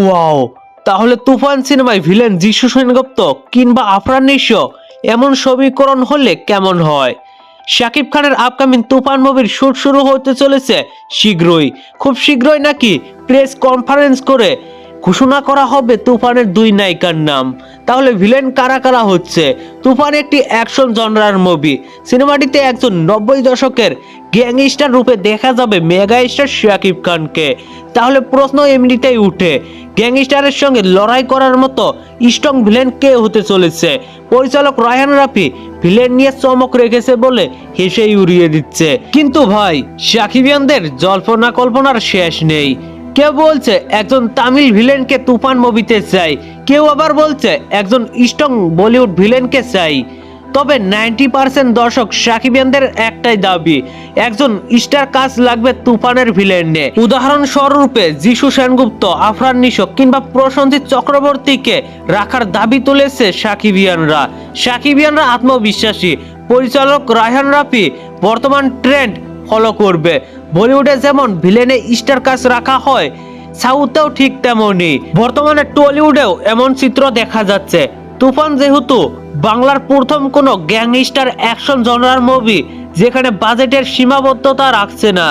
Wow তাহলে তুফান সিনেমায় villain যিশু সেনগুপ্ত কিংবা আফরান নিশো এমন সমীকরণ হলে কেমন হয়? শাকিব খানের আপকামিং তুফান মুভির শুট শুরু হতে চলেছে শীঘ্রই। খুব শীঘ্রই নাকি প্রেস কনফারেন্স করে ঘোষণা করা হবে তুফানের দুই নায়িকার নাম। তাহলে ভিলেন কারা কারা হচ্ছে? তুফান একটি অ্যাকশন জনরার মুভি। সিনেমাটিতে একজন নব্বই দশকের গ্যাংস্টার রূপে দেখা যাবে মেগা স্টার শাকিব খানকে। তাহলে প্রশ্ন এমনিতেই উঠে, গ্যাংস্টারের সঙ্গে লড়াই করার মতো স্ট্রং ভিলেন কে হতে চলেছে? পরিচালক রায়হান রাফি ভিলেন নিয়ে চমক রেখেছে বলে হেসেই উড়িয়ে দিচ্ছে। কিন্তু ভাই, সাকিবিয়ানদের জল্পনা কল্পনার শেষ নেই। কেউ বলছে একজন তামিল ভিলেনকে তুফান মুভিতে চাই। কেউ আবার বলছে একজন স্ট্রং বলিউড ভিলেনকে চাই। তবে নাইনটি পার্সেন্ট দর্শক সাকিবিয়ানদের একটাই দাবি, একজন স্টার কাজ লাগবে তুফানের ভিলেন। নিয়ে উদাহরণ স্বরূপে যিশু সেনগুপ্ত, আফরান নিশো কিংবা প্রসঞ্জিৎ চক্রবর্তীকে রাখার দাবি তুলেছে সাকিবিয়ানরা সাকিবিয়ানরা আত্মবিশ্বাসী। পরিচালক রায়হান রাফি, বর্তমান ট্রেন্ড ফলো করবে। বলিউডে যেমন ভিলেনে স্টার কাজ রাখা হয়, সাউথেও ঠিক তেমনই। বর্তমানে টলিউডেও এমন চিত্র দেখা যাচ্ছে। তুফান যেহেতু বাংলার প্রথম কোনো গ্যাংস্টার অ্যাকশন জনরার মুভি, যেখানে বাজেটের সীমাবদ্ধতা রাখছে না।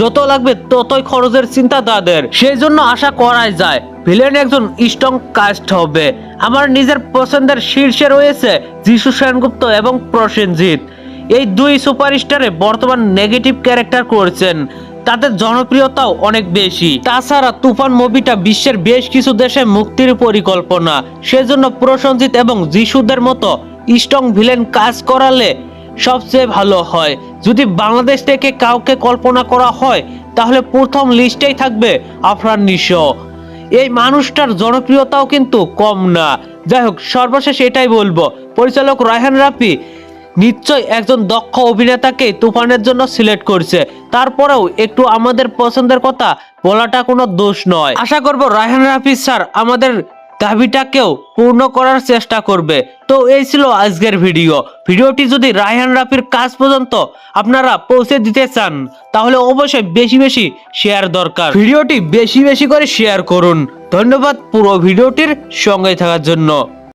যত লাগবে ততই খরচের চিন্তা তাদের। সেই জন্য আশা করাই যায়, ভিলেন একজন স্ট্রং কাস্ট হবে। আমার নিজের পছন্দের শীর্ষে রয়েছে যিশু সেনগুপ্ত এবং প্রসেনজিৎ। এই দুই সুপারস্টারে বর্তমান নেগেটিভ ক্যারেক্টার করছেন। তাদের জনপ্রিয়তাও অনেক বেশি। তাছাড়া তুফান মুভিটা বিশ্বের বেশ কিছু দেশে মুক্তির পরিকল্পনা। সেজন্য প্রসঞ্জিৎ এবং যিশুদের মতো স্ট্রং ভিলেন কাজ করালে সবচেয়ে ভালো হয়। যদি বাংলাদেশ থেকে কাউকে কল্পনা করা হয়, তাহলে প্রথম লিস্টেই থাকবে আফরান নিশো। এই মানুষটার জনপ্রিয়তাও কিন্তু কম না। যাই হোক, সর্বশেষ এটাই বলব। পরিচালক রায়হান রাফি নিশ্চয় একজন দক্ষ অভিনেতাকে তুফানের জন্য সিলেক্ট করছে। তারপরেও একটু আমাদের পছন্দের কথা বলাটা কোনো দোষ নয়। আশা করব রায়হান রাফি স্যার আমাদের দাবিটাকেও পূর্ণ করার চেষ্টা করবে। তো এই ছিল আজকের ভিডিও। ভিডিওটি যদি রায়হান রাফির কাজ পর্যন্ত আপনারা পৌঁছে দিতে চান, তাহলে অবশ্যই বেশি বেশি শেয়ার দরকার। ভিডিওটি বেশি বেশি করে শেয়ার করুন। ধন্যবাদ পুরো ভিডিওটির সঙ্গে থাকার জন্য।